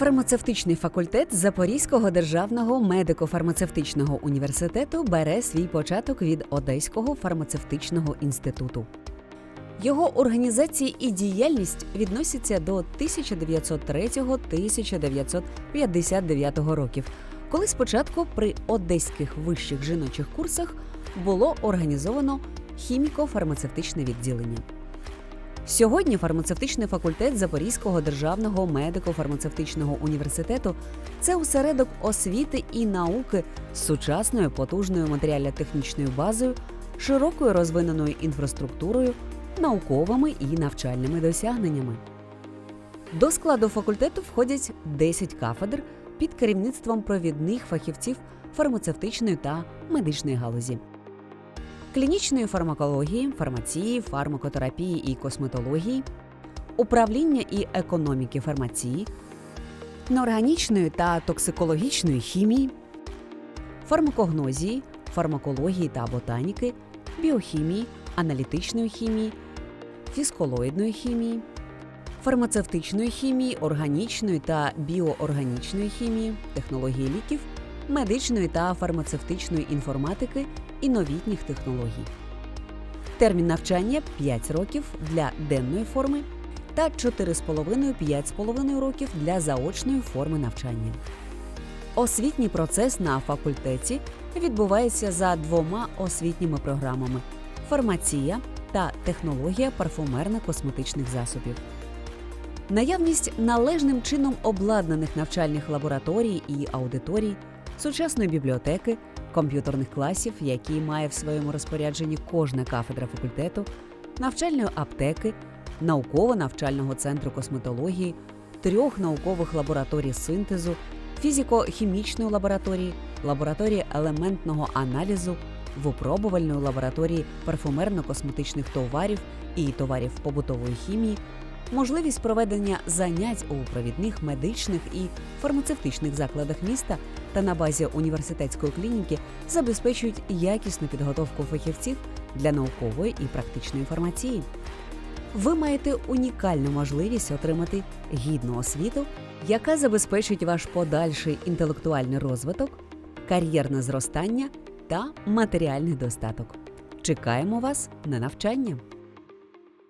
Фармацевтичний факультет Запорізького державного медико-фармацевтичного університету бере свій початок від Одеського фармацевтичного інституту. Його організація і діяльність відносяться до 1903-1959 років, коли спочатку при одеських вищих жіночих курсах було організовано хіміко-фармацевтичне відділення. Сьогодні фармацевтичний факультет Запорізького державного медико-фармацевтичного університету це осередок освіти і науки з сучасною потужною матеріально-технічною базою, широкою розвиненою інфраструктурою, науковими і навчальними досягненнями. До складу факультету входять 10 кафедр під керівництвом провідних фахівців фармацевтичної та медичної галузі клінічної фармакології, фармації, фармакотерапії і косметології, управління і економіки фармації, неорганічної та токсикологічної хімії, фармакогнозії, фармакології та ботаніки, біохімії, аналітичної хімії, фісколоїдної хімії, фармацевтичної хімії, органічної та біоорганічної хімії, технології ліків, медичної та фармацевтичної інформатики і новітніх технологій. Термін навчання 5 років для денної форми та 4,5-5,5 років для заочної форми навчання. Освітній процес на факультеті відбувається за двома освітніми програмами: фармація та технологія парфумерно-косметичних засобів. Наявність належним чином обладнаних навчальних лабораторій і аудиторій, сучасної бібліотеки, комп'ютерних класів, які має в своєму розпорядженні кожна кафедра факультету, навчальної аптеки, науково-навчального центру косметології, трьох наукових лабораторій синтезу, фізико-хімічної лабораторії, лабораторії елементного аналізу, випробувальної лабораторії парфумерно-косметичних товарів і товарів побутової хімії, можливість проведення занять у провідних медичних і фармацевтичних закладах міста та на базі університетської клініки забезпечують якісну підготовку фахівців для наукової і практичної фармації. Ви маєте унікальну можливість отримати гідну освіту, яка забезпечить ваш подальший інтелектуальний розвиток, кар'єрне зростання та матеріальний достаток. Чекаємо вас на навчання!